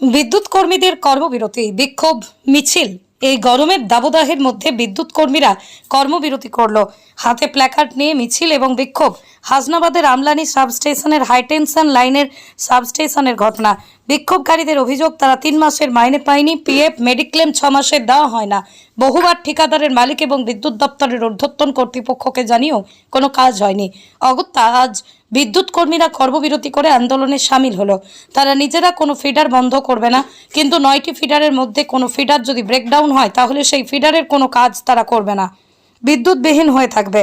বিদ্যুৎ কর্মীদের কর্মবিরতি, বিক্ষোভ, মিছিল, এই গরমের দাবদাহের মধ্যে বিদ্যুৎ কর্মীরা কর্মবিরতি করল। হাতে প্ল্যাকার্ড নিয়ে মিছিল এবং বিক্ষোভ। হাসনাবাদের আমলানি সাবস্টেশনের হাইটেনশন লাইনের সাবস্টেশনের ঘটনা। বিক্ষোভকারীদের অভিযোগ, তারা তিন মাসের মাইনে পায়নি, পিএফ, মেডিক্লেম ছ মাসের দেওয়া হয় না। বহুবার ঠিকাদারের মালিক এবং বিদ্যুৎ দপ্তরের ঊর্ধ্বতন কর্তৃপক্ষকে জানিয়েও কোনো কাজ হয়নি। অগত্যা, আজ বিদ্যুৎ কর্মীরা কর্মবিরতি করে আন্দোলনে সামিল হলো। তারা নিজেরা কোনো ফিডার বন্ধ করবে না, কিন্তু নয়টি ফিডারের মধ্যে কোনো ফিডার যদি ব্রেকডাউন হয়, তাহলে সেই ফিডারের কোনো কাজ তারা করবে না। বিদ্যুৎবিহীন হয়ে থাকবে।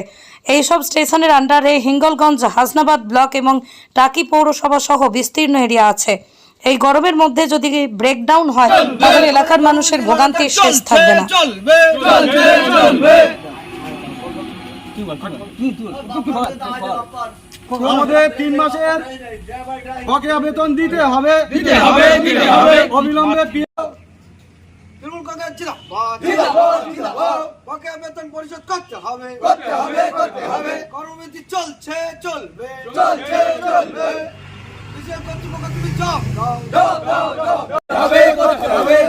এইসব স্টেশনের আন্ডারে হিঙ্গলগঞ্জ হাসনাবাদ ব্লক এবং টাকি পৌরসভা সহ বিস্তীর্ণ এরিয়া আছে। এই গরমের মধ্যে যদি ব্রেকডাউন হয় তাহলে এলাকার মানুষের ভোগান্তির শেষ থাকবে না। চলবে চলবে চলবে। আমাদের তিন মাসের বকেয়া বেতন দিতে হবে দিতে হবে। অবিলম্বে বকেয়া বেতন পরিশোধ করতে হবে। করতে হবে করতে হবে। কর্মবিরতি চলছে চলবে। চলছে চলবে। বিশেষ কর্তৃপক্ষ তুমি জব দাও। হবে করতে হবে।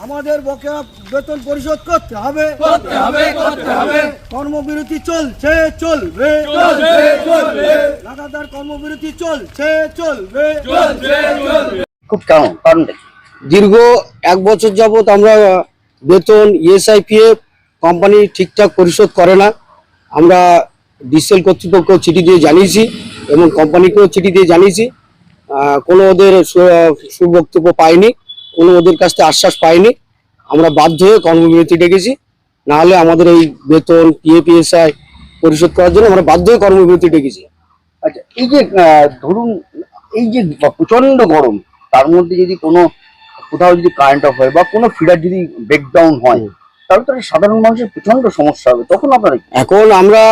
আমাদের বকেয়া বেতন পরিশোধ করতে হবে। করতে হবে করতে হবে। কর্মবিরতি চলছে চলবে। চলবে চলবে। লাগাতার কর্মবিরতি চলছে চলবে। খুব কেমন কারণটা দীর্ঘ এক বছর যাবত আমরা বেতন E ইএসআইপিএফ কোম্পানি ঠিকঠাক পরিশোধ করে না। আমরা ডিসেল কর্তৃপক্ষ চিঠি দিয়ে জানিয়েছি এবং কোম্পানিকেও চিঠি দিয়ে জানিয়েছি। কোনো ওদের সুবক্তব্য পাইনি, কোনো ওদের কাছ থেকে আশ্বাস পাইনি। আমরা বাধ্য হয়ে কর্মবিরতি ডেকেছি। নাহলে আমাদের এই বেতন পিএপিএসআই পরিশোধ করার জন্য আমরা বাধ্য হয়ে কর্মবিরতি ডেকেছি। আচ্ছা এই যে ধরুন, এই যে প্রচণ্ড গরম, তার মধ্যে যদি কোনো কোথাও যদি কারেন্ট অফ হয় বা কোনো ফিডার যদি ব্রেকডাউন হয় তাহলে তো সাধারণ মানুষের প্রচণ্ড সমস্যা হবে। তখন আপনারা? এখন আমরা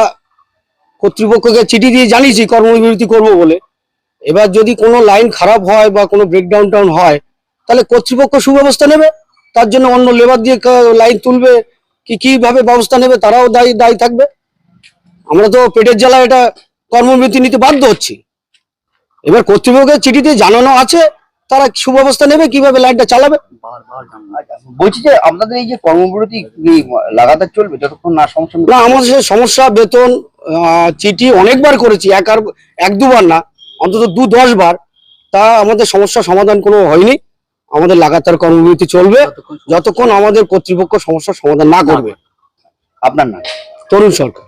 কর্তৃপক্ষকে চিঠি দিয়ে জানিয়েছি কর্মবিরতি করব বলে। এবার যদি কোনো লাইন খারাপ হয় বা কোনো ব্রেকডাউন টাউন হয় তাহলে কর্তৃপক্ষ সুব্যবস্থা নেবে। তার জন্য অন্য লেবার দিয়ে লাইন তুলবে কি কীভাবে ব্যবস্থা নেবে তারাও দায়ী দায়ী থাকবে। আমরা তো পেটের জ্বালা এটা কর্মবিরতি নিতে বাধ্য হচ্ছি। এবার কর্তৃপক্ষের চিঠি দিয়ে জানানো আছে তারা সুব্যবস্থা নেবে কীভাবে লাইনটা চালাবে? বলছি যে আপনাদের এই যে কর্মবিরতি লাগাতার চলবে যতক্ষণ না সমস্যা না আমাদের সমস্যা বেতন চিঠি অনেকবার করেছি এক আর এক দুবার না অন্তত দু দশ বার। তা আমাদের সমস্যা সমাধান কোনো হয়নি। আমাদের লাগাতার কর্মবিরতি চলবে যতক্ষণ আমাদের কর্তৃপক্ষ সমস্যার সমাধান না করবে। আপনার না তরুণ সরকার।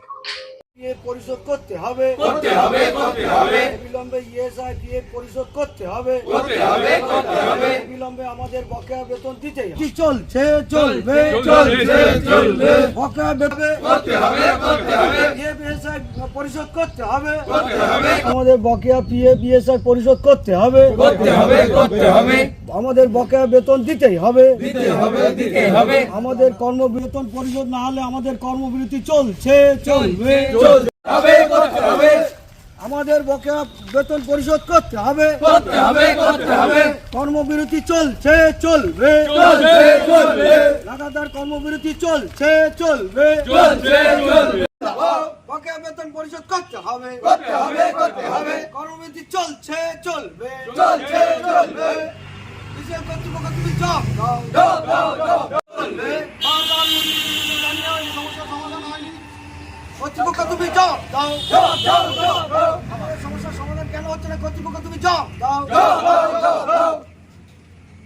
পরিশোধ করতে হবে। করতে হবে করতে হবে। অবিলম্বে ইএসআই পিএফ পরিশোধ করতে হবে। করতে হবে করতে হবে। অবিলম্বে আমাদের বকেয়া বেতন দিতেই হবে। কি চলছে চলবে চলছে চলবে বকেয়া বেতন করতে হবে করতে হবে। পিএফএসআই পরিশোধ করতে হবে। করতে হবে। আমাদের বকেয়া পিএফ বিএসআই পরিশোধ করতে হবে। করতে হবে করতে হবে। আমাদের বকেয়া বেতন দিতেই হবে। দিতে হবে দিতে হবে। আমাদের কর্মবেতন পরিশোধ না হলে আমাদের কর্মবিরতি চলছে চলবে হবে আমাদের বকেয়া বেতন পরিশোধ করতে হবে। করতে হবে করতে হবে। কর্মবিরতি চলছে চলবে। চলছে চলবে। লাগাতার কর্মবিরতি চলছে চলবে। চলছে চলবে। বকেয়া বেতন পরিশোধ করতে হবে। করতে হবে করতে হবে। কর্মবিরতি চলছে চলবে। চলছে চলবে। বিশেষ কর্তৃপক্ষ তুমি জব দাও। দাও দাও দাও চলবে বারবার মুখ্যমন্ত্রী জানিয়েও এই সমস্যার সমাধান হয়নি কর্তৃপক্ষ তুমি দাও দাও দাও আমাদের সমস্যার সমাধান কেন হচ্ছে না কর্তৃপক্ষ তুমি দাও দাও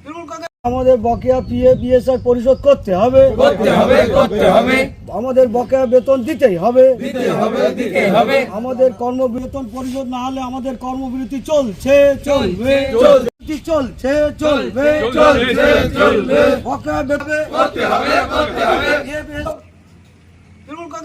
তৃণমূল কংগ্রেস আমাদের বকেয়া পিএ বিএসআই পরিশোধ করতে হবে। করতে হবে করতে হবে। আমাদের বকেয়া বেতন দিতেই হবে। দিতে হবে দিতে হবে। আমাদের কর্মবেতন পরিশোধ না হলে আমাদের কর্মবিরতি চলছে চলবে। চলছে। চলছে চলবে। বকেয়া বেতন করতে হবে করতে হবে তৃণমূল কংগ্রেস জিন্দাবাদ জিন্দাবাদ জিন্দাবাদ